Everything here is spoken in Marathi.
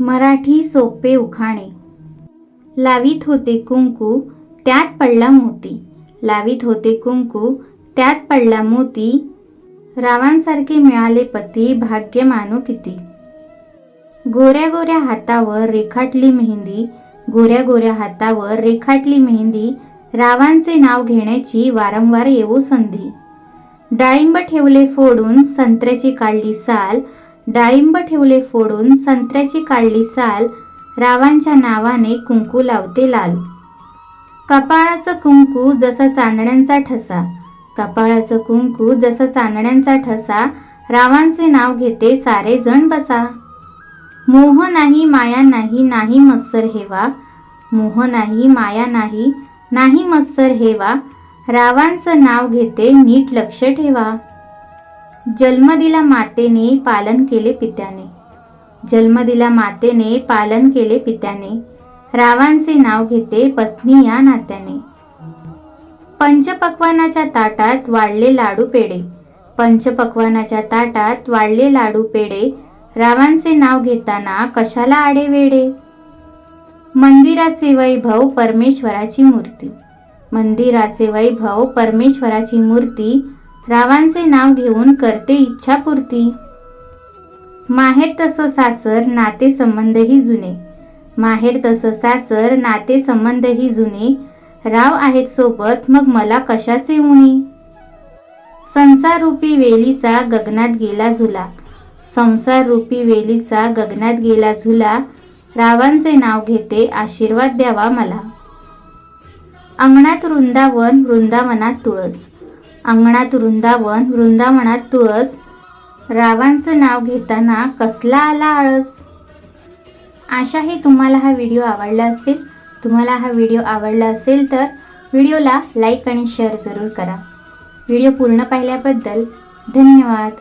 मराठी सोपे उखाणे. लावीत होते कुंकू त्यात पडला मोती. लावीत होते कुंकू त्यात पडला मोती. रावांसारखे मिळाले पती भाग्य मानो किती. गोऱ्या गोऱ्या हातावर रेखाटली मेहंदी गोऱ्या गोऱ्या हातावर रेखाटली मेहंदी रावांचे नाव घेण्याची वारंवार येऊ संधी. डाळिंब ठेवले फोडून संत्र्याची काढली साल डाळिंब ठेवले फोडून संत्र्याची काढली साल रावांच्या नावाने कुंकू लावते लाल. कपाळाचं कुंकू जसा चांदण्यांचा ठसा कपाळाचं कुंकू जसा चांदण्यांचा ठसा रावांचे नाव घेते सारे जण बसा. मोह नाही माया नाही नाही मत्सर हेवा. मोह नाही माया नाही नाही मत्सर हेवा. रावांचं नाव घेते नीट लक्ष ठेवा. जन्म दिला मातेने पालन केले पित्याने. जन्म दिला मातेने पालन केले पित्याने. रावांचे नाव घेते पत्नी या नात्याने. पंचपक्वानाच्या ताटात वाढले लाडू पेढे. पंचपक्वानाच्या ताटात वाढले लाडू पेढे. रावांचे नाव घेताना कशाला आडे वेडे मंदिराचे वैभव परमेश्वराची मूर्ती. मंदिराचे वैभव परमेश्वराची मूर्ती रावांचे नाव घेऊन करते इच्छापूर्ती. माहेर तसं सासर नाते संबंधही जुने. माहेर तसं सासर नाते संबंधही जुने. राव आहेत सोबत मग मला कशाचे उणे संसार रूपी वेलीचा गगनात गेला झुला. संसार रूपी वेलीचा गगनात गेला झुला. रावांचे नाव घेते आशीर्वाद द्यावा मला. अंगणात वृंदावन वृंदावनात तुळस. अंगणात वृंदावन वृंदावनात तुळस. रावांचं नाव घेताना कसला आला आळस? आशाही तुम्हाला हा व्हिडिओ आवडला असेल तुम्हाला हा व्हिडिओ आवडला असेल तर व्हिडिओला लाईक आणि शेअर जरूर करा. व्हिडिओ पूर्ण पाहिल्याबद्दल धन्यवाद.